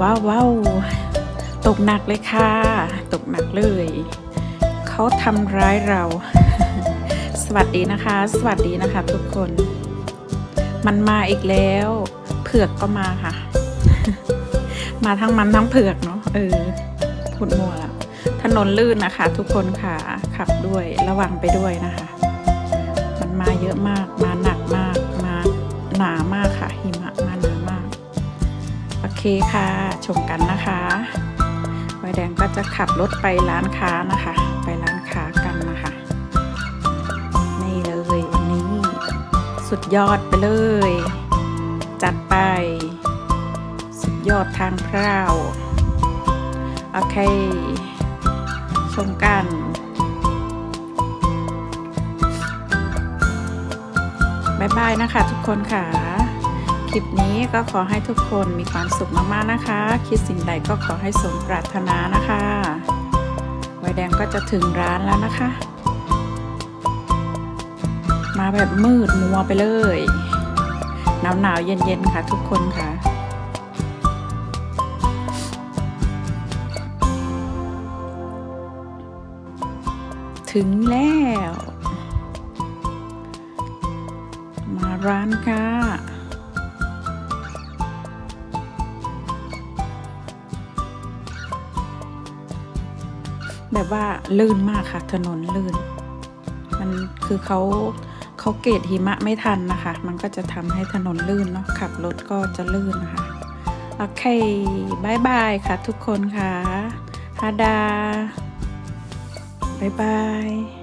ว้าวว้าวตกหนักเลยค่ะ ตกหนักเลย เขาทำร้ายเรา สวัสดีนะคะ สวัสดีนะคะ ทุกคน มันมาอีกแล้ว เผือกก็มาค่ะ มาทั้งมันทั้งเผือกเนาะเออพูดมัวแล้วถนนลื่นนะคะ ทุกคนค่ะ ขับด้วยระวังไปด้วยนะคะ มันมาเยอะมาก มาหนักมาก มาหนามากค่ะ หิมะมาหนามาก โอเคค่ะ มกันนะคะไวแดงก็จะขับรถไปร้านค้านะคะ ไปร้านค้ากันนะคะ นี่เลยอันนี้ สุดยอดไปเลย จัดไป สุดยอดทางพร้าวโอเค ชมกันบายบายนะคะทุกคนค่ะ คลิปนี้ก็ขอให้ทุกคนมีความสุขมากๆนะคะ คิดสิ่งใดก็ขอให้สมปรารถนานะคะไวแดงก็จะถึงร้านแล้วนะคะ มาแบบมืดมัวไปเลยหนาวหนาวๆเย็นเย็นๆค่ะทุกคนค่ะถึงแล้ว มาร้านค่ะ แบบว่าลื่นมากค่ะ ถนนลื่น มันคือเขาเขาเกตหิมะไม่ทันนะคะ มันก็จะทำให้ถนนลื่นเนาะขับรถก็จะลื่นนะคะโอเคบายบายค่ะทุกคนค่ะฮาดาบายบาย